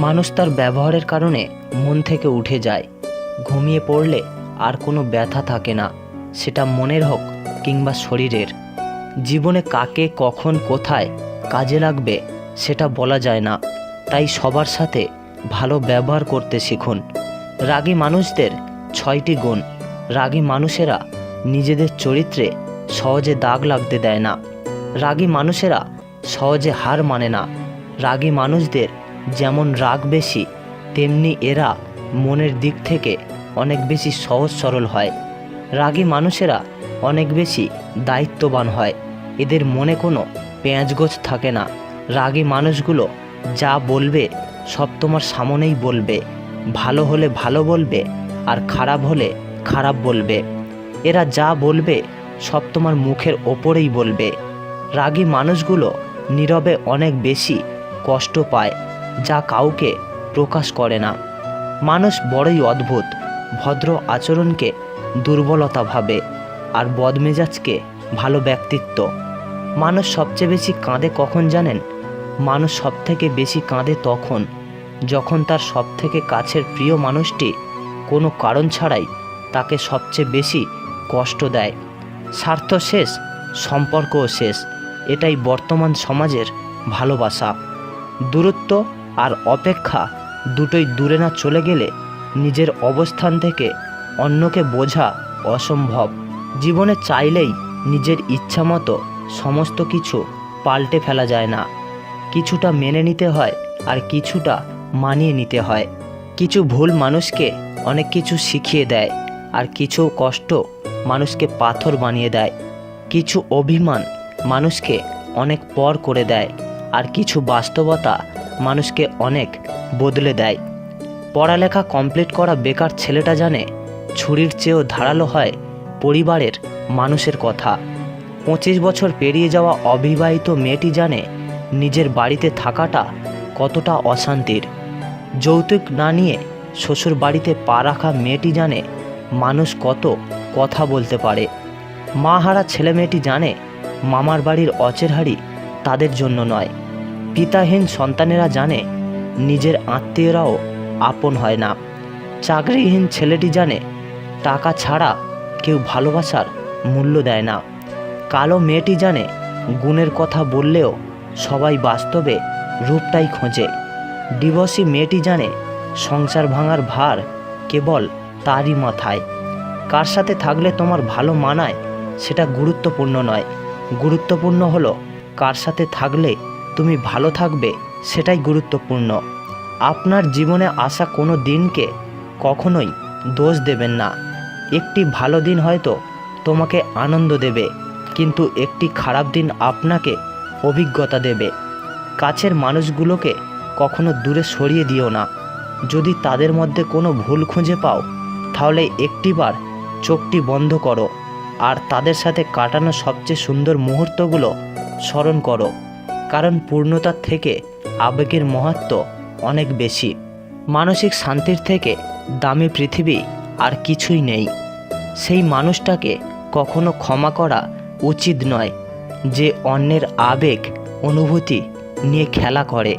মানুষ তার ব্যবহারের কারণে মন থেকে উঠে যায়। ঘুমিয়ে পড়লে আর কোনো ব্যথা থাকে না। সেটা মনের হোক কিংবা শরীরের। জীবনে কাকে, কখন, কোথায় কাজে লাগবে সেটা বলা যায় না। তাই সবার সাথে ভালো ব্যবহার করতে শিখুন। রাগী মানুষদের ছয়টি গুণ। রাগী মানুষেরা নিজেদের চরিত্রে সহজে দাগ লাগতে দেয় না। রাগী মানুষেরা সহজে হার মানে না। রাগী মানুষদের যেমন রাগ বেশি, তেমনি এরা মনের দিক থেকে অনেক বেশি সহজ সরল হয়। রাগী মানুষেরা অনেক বেশি দায়িত্ববান হয়। এদের মনে কোনো পেঁয়াজগোছ থাকে না। রাগী মানুষগুলো যা বলবে সব তোমার সামনেই বলবে। ভালো হলে ভালো বলবে আর খারাপ হলে খারাপ বলবে। এরা যা বলবে সব তোমার মুখের ওপরেই বলবে। রাগী মানুষগুলো নীরবে অনেক বেশি কষ্ট পায়। যা কাউকে প্রকাশ করে না। মানুষ বড়ই অদ্ভুত, ভদ্র আচরণকে দুর্বলতা ভাবে আর বদমেজাজকে ভালো ব্যক্তিত্ব। মানুষ সবচেয়ে বেশি কাঁদে কখন জানেন? মানুষ সবথেকে বেশি কাঁদে তখন, যখন তার সবথেকে কাছের প্রিয় মানুষটি কোনো কারণ ছাড়াই তাকে সবচেয়ে বেশি কষ্ট দেয়। স্বার্থ শেষ, সম্পর্কও শেষ, এটাই বর্তমান সমাজের ভালোবাসা। দূরত্ব আর অপেক্ষা দুটোই দূরে না চলে গেলে নিজের অবস্থান থেকে অন্যকে বোঝা অসম্ভব। জীবনে চাইলেই নিজের ইচ্ছামতো সমস্ত কিছু পাল্টে ফেলা যায় না। কিছুটা মেনে নিতে হয় আর কিছুটা মানিয়ে নিতে হয়। কিছু ভুল মানুষকে অনেক কিছু শিখিয়ে দেয় আর কিছু কষ্ট মানুষকে পাথর বানিয়ে দেয়। কিছু অভিমান মানুষকে অনেক পর করে দেয় আর কিছু বাস্তবতা মানুষকে অনেক বদলে দেয়। পড়ালেখা কমপ্লিট করা বেকার ছেলেটা জানে, ছুরির চেয়েও ধারালো হয় পরিবারের মানুষের কথা। পঁচিশ বছর পেরিয়ে যাওয়া অবিবাহিত মেয়েটি জানে, নিজের বাড়িতে থাকাটা কতটা অশান্তির। যৌতুক না নিয়ে শ্বশুর বাড়িতে পা রাখা মেয়েটি জানে, মানুষ কত কথা বলতে পারে। মা হারা ছেলে মেয়েটি জানে, মামার বাড়ির অচেরহারি তাদের জন্য নয়। পিতাহীন সন্তানেরা জানে, নিজের আত্মীয়রাও আপন হয় না। চাকরিহীন ছেলেটি জানে, টাকা ছাড়া কেউ ভালোবাসার মূল্য দেয় না। কালো মেয়েটি জানে, গুণের কথা বললেও সবাই বাস্তবে রূপটাই খোঁজে। ডিভোর্সি মেয়েটি জানে, সংসার ভাঙার ভার কেবল তারই মাথায়। কার সাথে থাকলে তোমার ভালো মানায়, সেটা গুরুত্বপূর্ণ নয়। গুরুত্বপূর্ণ হলো, কার সাথে থাকলে তুমি ভালো থাকবে সেটাই গুরুত্বপূর্ণ। আপনার জীবনে আসা কোনো দিনকে কখনোই দোষ দেবেন না। একটি ভালো দিন হয়তো তোমাকে আনন্দ দেবে, কিন্তু একটি খারাপ দিন আপনাকে অভিজ্ঞতা দেবে। কাছের মানুষগুলোকে কখনো দূরে সরিয়ে দিও না। যদি তাদের মধ্যে কোনো ভুল খুঁজে পাও, তাহলে একটিবার চোখটি বন্ধ করো, আর তাদের সাথে কাটানো সবচেয়ে সুন্দর মুহূর্তগুলো স্মরণ করো। কারণ পূর্ণতার থেকে আবেগের মহত্ব অনেক বেশি। মানসিক শান্তির থেকে দামি পৃথিবী আর কিছুই নেই। সেই মানুষটাকে কখনো ক্ষমা করা উচিত নয় যে অন্যের আবেগ, অনুভূতি নিয়ে খেলা করে।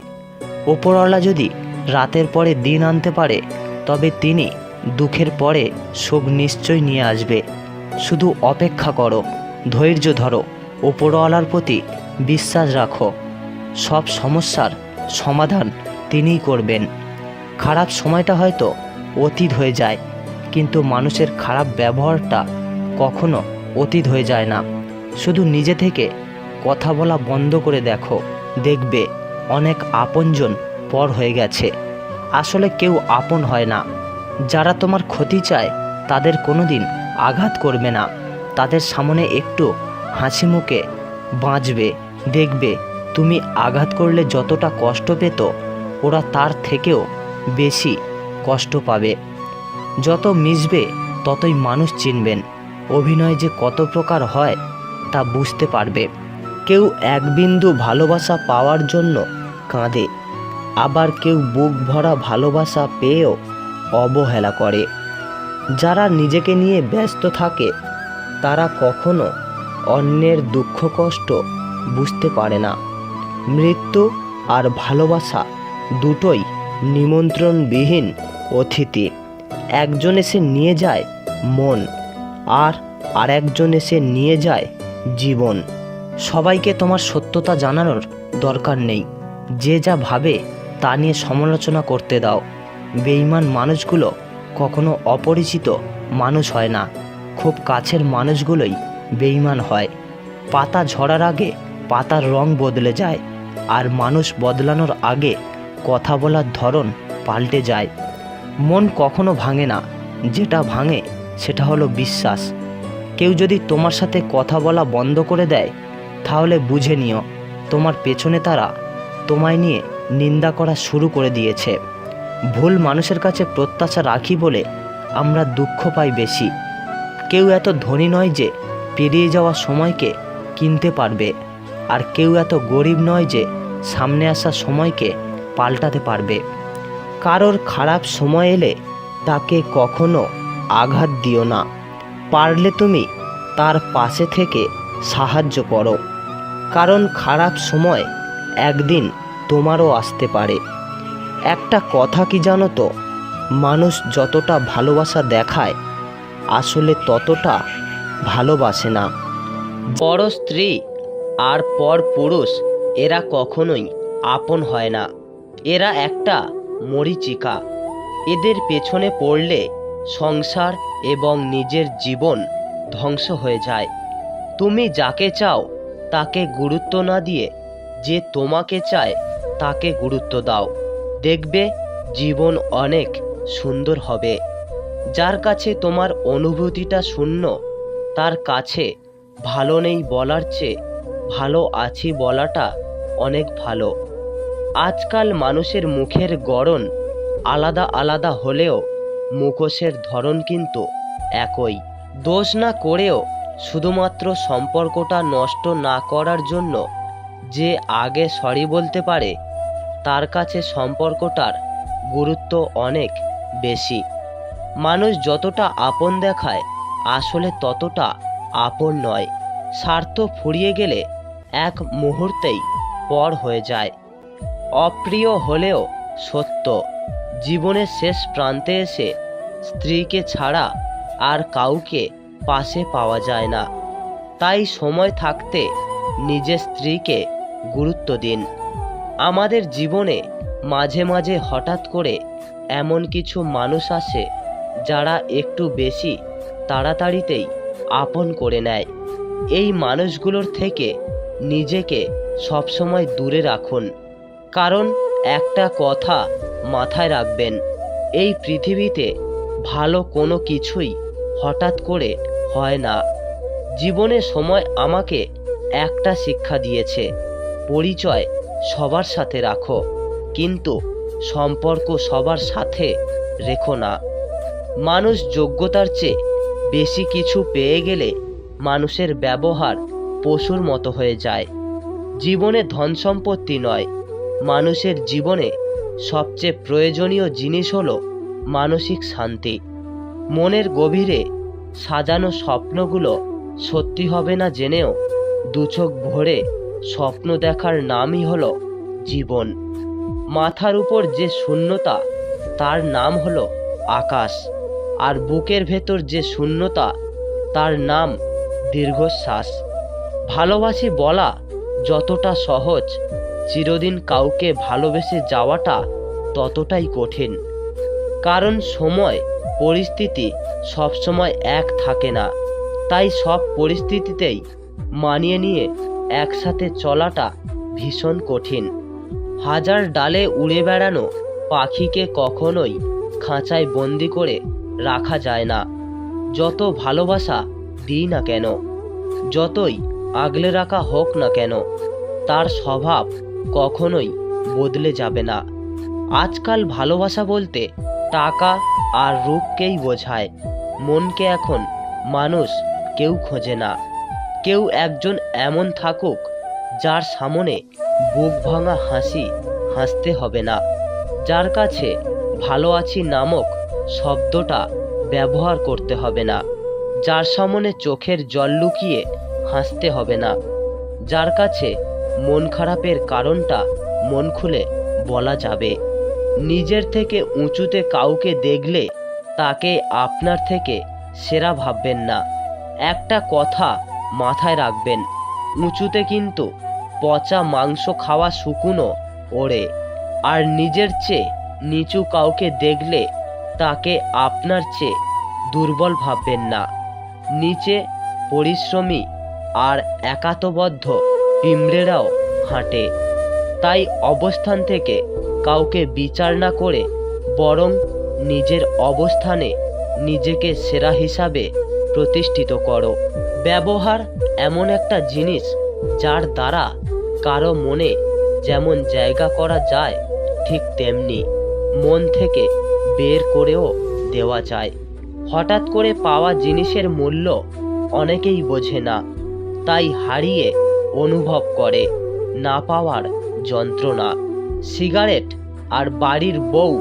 ওপরওয়ালা যদি রাতের পরে দিন আনতে পারে, তবে তিনি দুঃখের পরে শোক নিশ্চয় নিয়ে আসবে। শুধু অপেক্ষা করো, ধৈর্য ধরো ওপরওয়ালার প্রতি বিশ্বাস রাখো। সব সমস্যার সমাধান তিনিই করবেন। খারাপ সময়টা হয়তো অতীত হয়ে যায়, কিন্তু মানুষের খারাপ ব্যবহারটা কখনো অতীত হয়ে যায় না। শুধু নিজে থেকে কথা বলা বন্ধ করে দেখো, দেখবে অনেক আপনজন পর হয়ে গেছে। আসলে কেউ আপন হয় না। যারা তোমার ক্ষতি চায়, তাদের কোনো দিন আঘাত করবে না। তাদের সামনে একটু হাসি মুখে বাঁচবে, দেখবে তুমি আঘাত করলে যতটা কষ্ট পেত, ওরা তার থেকেও বেশি কষ্ট পাবে। যত মিশবে, ততই মানুষ চিনবেন। অভিনয় যে কত প্রকার হয়, তা বুঝতে পারবে। কেউ এক বিন্দু ভালোবাসা পাওয়ার জন্য কাঁদে। আবার কেউ বুক ভরা ভালোবাসা পেয়েও অবহেলা করে। যারা নিজেকে নিয়ে ব্যস্ত থাকে, তারা কখনো অন্যের দুঃখ কষ্ট বুঝতে পারে না। মৃত্যু আর ভালোবাসা দুটোই নিমন্ত্রণবিহীন অতিথি। একজন এসে নিয়ে যায় মন আর আরেকজন এসে নিয়ে যায় জীবন। সবাইকে তোমার সত্যতা জানানোর দরকার নেই। যে যা ভাবে তা নিয়ে সমালোচনা করতে দাও। বেইমান মানুষগুলো কখনো অপরিচিত মানুষ হয় না। খুব কাছের মানুষগুলোই বেইমান হয়। পাতা ঝরার আগে পাতার রং বদলে যায় আর মানুষ বদলানোর আগে কথা বলার ধরন পাল্টে যায়। মন কখনো ভাঙে না, যেটা ভাঙে সেটা হলো বিশ্বাস। কেউ যদি তোমার সাথে কথা বলা বন্ধ করে দেয়, তাহলে বুঝে নিও তোমার পেছনে তারা তোমায় নিয়ে নিন্দা করা শুরু করে দিয়েছে। ভুল মানুষের কাছে প্রত্যাশা রাখি বলে আমরা দুঃখ পাই বেশি। কেউ এত ধনী নয় যে পেরিয়ে যাওয়া সময়কে কিনতে পারবে, আর কেউ এত গরিব নয় যে সামনে আসা সময়কে পাল্টাতে পারবে। কারোর খারাপ সময় এলে তাকে কখনো আঘাত দিও না। পারলে তুমি তার পাশে থেকে সাহায্য করো। কারণ খারাপ সময় একদিন তোমারও আসতে পারে। একটা কথা কি জানো তো? মানুষ যতটা ভালোবাসা দেখায়, আসলে ততটা ভালোবাসে না। বড় স্ত্রী আর পর পুরুষ এরা কখনোই আপন হয় না। এরা একটা মরিচিকা। এদের পেছনে পড়লে সংসার এবং নিজের জীবন ধ্বংস হয়ে যায়। তুমি যাকে চাও তাকে গুরুত্ব না দিয়ে যে তোমাকে চায় তাকে গুরুত্ব দাও। দেখবে জীবন অনেক সুন্দর হবে। যার কাছে তোমার অনুভূতিটা শূন্য, তার কাছে ভালো নেই বলার চেয়ে ভালো আছি বলাটা অনেক ভালো। আজকাল মানুষের মুখের গড়ন আলাদা আলাদা হলেও মুখোশের ধরন কিন্তু একই। দোষ না করেও শুধুমাত্র সম্পর্কটা নষ্ট না করার জন্য যে আগে সরি বলতে পারে, তার কাছে সম্পর্কটার গুরুত্ব অনেক বেশি। মানুষ যতটা আপন দেখায়, আসলে ততটা আপন নয়। স্বার্থ ফুরিয়ে গেলে এক মুহূর্তেই পর হয়ে যায়। অপ্রিয় হলেও সত্য, জীবনের শেষ প্রান্তে এসে স্ত্রীকে ছাড়া আর কাউকে পাশে পাওয়া যায় না। তাই সময় থাকতে নিজের স্ত্রীকে গুরুত্ব দিন। আমাদের জীবনে মাঝে মাঝে হঠাৎ করে এমন কিছু মানুষ আসে যারা একটু বেশি তাড়াতাড়িতেই আপন করে নেয়। এই মানুষগুলোর থেকে নিজেকে সবসময় দূরে রাখুন। কারণ একটা কথা মাথায় রাখবেন, এই পৃথিবীতে ভালো কোনো কিছুই হঠাৎ করে হয় না। জীবনে সময় আমাকে একটা শিক্ষা দিয়েছে, পরিচয় সবার সাথে রাখো, কিন্তু সম্পর্ক সবার সাথে রেখো না। মানুষ যোগ্যতার চেয়ে বেশি কিছু পেয়ে গেলে মানুষের ব্যবহার পশুর মতো হয়ে যায়। জীবনে ধন সম্পত্তি নয়, মানুষের জীবনে সবচেয়ে প্রয়োজনীয় জিনিস হল মানসিক শান্তি। মনের গভীরে সাজানো স্বপ্নগুলো সত্যি হবে না জেনেও দুচোখ ভরে স্বপ্ন দেখার নামই হল জীবন। মাথার উপর যে শূন্যতা, তার নাম হল আকাশ। আর বুকের ভেতর যে শূন্যতা, তার নাম দীর্ঘশ্বাস। ভালোবাসি বলা যতটা সহজ, চিরদিন কাউকে ভালোবেসে যাওয়াটা ততটাই কঠিন। কারণ সময়, পরিস্থিতি সবসময় এক থাকে না। তাই সব পরিস্থিতিতেই মানিয়ে নিয়ে একসাথে চলাটা ভীষণ কঠিন। হাজার ডালে উড়ে বেড়ানো পাখিকে কখনোই খাঁচায় বন্দি করে রাখা যায় না। যত ভালোবাসা দিই না কেন, যতই আগলে রাখা হোক না কেন, তার স্বভাব কখনোই বদলে যাবে না। আজকাল ভালোবাসা বলতে টাকা আর রূপকেই বোঝায়। মনকে এখন মানুষ কেউ খোঁজে না। কেউ একজন এমন থাকুক যার সামনে বুক ভাঙা হাসি হাসতে হবে না। যার কাছে ভালো আছি নামক শব্দটা ব্যবহার করতে হবে না। যার সামনে চোখের জল লুকিয়ে হাসতে হবে না। যার কাছে মন খারাপের কারণটা মন খুলে বলা যাবে। নিজের থেকে উঁচুতে কাউকে দেখলে তাকে আপনার থেকে সেরা ভাববেন না। একটা কথা মাথায় রাখবেন, উঁচুতে কিন্তু পচা মাংস খাওয়া শুকুনো ওড়ে, আর নিজের চেয়ে নিচু কাউকে দেখলে তাকে আপনার চেয়ে দুর্বল ভাববেন না। নিচে পরিশ্রমী আর একাতবদ্ধ পিঁমড়েরাও হাঁটে। তাই অবস্থান থেকে কাউকে বিচার না করে বরং নিজের অবস্থানে নিজেকে সেরা হিসাবে প্রতিষ্ঠিত করো। ব্যবহার এমন একটা জিনিস যার দ্বারা কারও মনে যেমন জায়গা করা যায়, ঠিক তেমনি মন থেকে বের করেও দেওয়া যায়। হঠাৎ করে পাওয়া জিনিসের মূল্য অনেকেই বোঝে না। তাই হারিয়ে অনুভব করে। না পাওয়ার যন্ত্রণা। সিগারেট আর বাড়ির বউ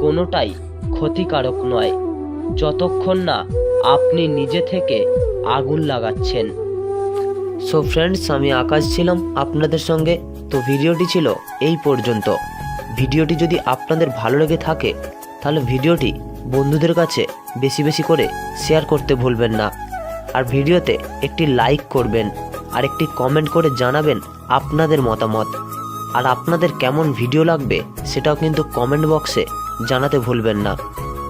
কোনোটাই ক্ষতিকারক নয়। যতক্ষণ না আপনি নিজে থেকে আগুন লাগাচ্ছেন। সো ফ্রেন্ডস আমি আকাশ ছিলাম আপনাদের সঙ্গে। তো ভিডিওটি ছিল এই পর্যন্ত। ভিডিওটি যদি আপনাদের ভালো লেগে থাকে, তাহলে ভিডিওটি বন্ধুদের কাছে বেশি বেশি করে শেয়ার করতে ভুলবেন না। আর ভিডিওতে একটি লাইক করবেন আর একটি কমেন্ট করে জানাবেন আপনাদের মতামত। আর আপনাদের কেমন ভিডিও লাগবে সেটাও কিন্তু কমেন্ট বক্সে জানাতে ভুলবেন না।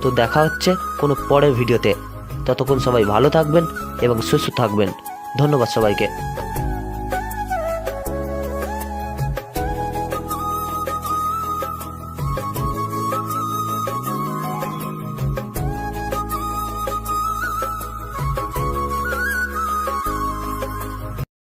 তো দেখা হচ্ছে কোনো পরের ভিডিওতে ততক্ষণ সবাই ভালো থাকবেন এবং সুস্থ থাকবেন। ধন্যবাদ সবাইকে।